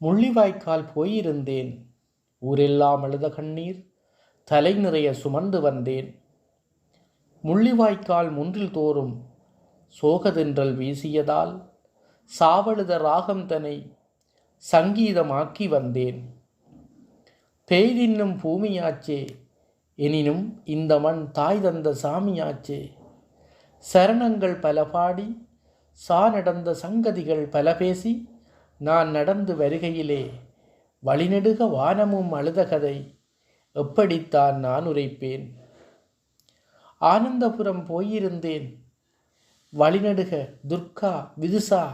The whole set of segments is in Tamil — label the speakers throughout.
Speaker 1: முள்ளிவாய்க்கால் போயிருந்தேன். ஊரெல்லாம் அழுத கண்ணீர் தலை நிறைய சுமந்து வந்தேன். முள்ளிவாய்க்கால் முன்றில் தோறும் சோகதென்றல் வீசியதால் சாவழுத ராகம் தனை சங்கீதமாக்கி வந்தேன். பெய்தின்னும் பூமியாச்சே எனினும் இந்த மண் தாய் தந்த சாமியாச்சே. சரணங்கள் பல பாடி சா நடந்த சங்கதிகள் பல பேசி நான் நடந்து வருகையிலே வழிநெடுக வானமும் அழுத கதை. எப்படித்தான் நான் உரைப்பேன்? ஆனந்தபுரம் போயிருந்தேன். வழிநடுக துர்கா விதுசா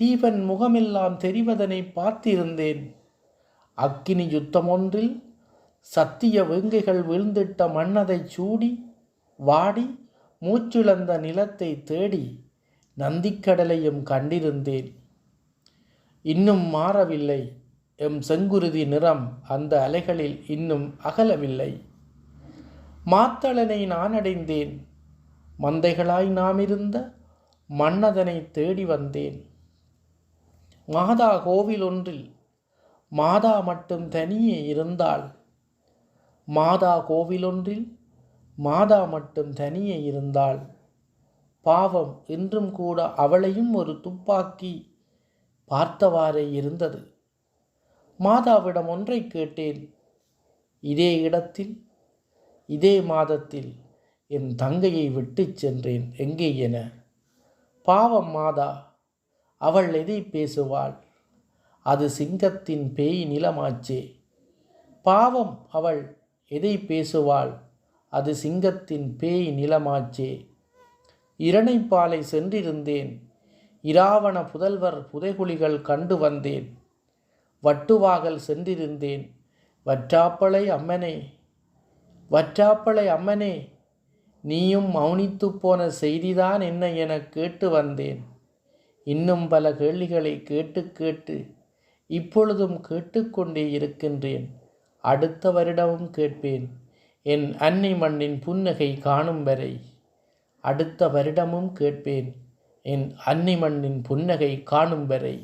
Speaker 1: தீபன் முகமெல்லாம் தெரிவதனை பார்த்திருந்தேன். அக்கினி யுத்தமொன்றில் சத்திய வேங்கைகள் விழுந்திட்ட மன்னதை சூடி வாடி மூச்சிழந்த நிலத்தை தேடி நந்திக்கடலையும் கண்டிருந்தேன். இன்னும் மாறவில்லை. எம் செங்குருதி நிறம் அந்த அலைகளில் இன்னும் அகலவில்லை. மாத்தளனை நான் அடைந்தேன் மந்தைகளாய் நாம் இருந்த மன்னதனை தேடி வந்தேன். மாதா கோவில் ஒன்றில் மாதா மட்டும் தனியே இருந்தாள். மாதா கோவிலொன்றில் மாதா மட்டும் தனியே இருந்தாள். பாவம் இன்றும் கூட அவளையும் ஒரு துப்பாக்கி பார்த்தவாறே இருந்தது. மாதாவிடம் ஒன்றை கேட்டேன். இதே இடத்தில் இதே மாதத்தில் என் தங்கையை விட்டுச் சென்றேன். எங்கே என? பாவம் மாதா. அவள் எதை பேசுவாள்? அது சிங்கத்தின் பேய் நிலமாச்சே. பாவம் அவள் எதை பேசுவாள்? அது சிங்கத்தின் பேய் நிலமாச்சே. இரணைப்பாலை சென்றிருந்தேன். இராவண புதல்வர் புதைகுழிகள் கண்டு வந்தேன். வட்டுவாகல் சென்றிருந்தேன். வற்றாப்பளை அம்மனே வற்றாப்பளை அம்மனே நீயும் மௌனித்து போன செய்திதான் என்ன என கேட்டு வந்தேன். இன்னும் பல கேள்விகளை கேட்டு கேட்டு இப்பொழுதும் கேட்டுக்கொண்டே இருக்கின்றேன். அடுத்த வருடமும் கேட்பேன். என் அன்னை மண்ணின் புன்னகை காணும் வரை அடுத்த வருடமும் கேட்பேன். என் அன்னி மண்ணின் புன்னகை காணும் வரை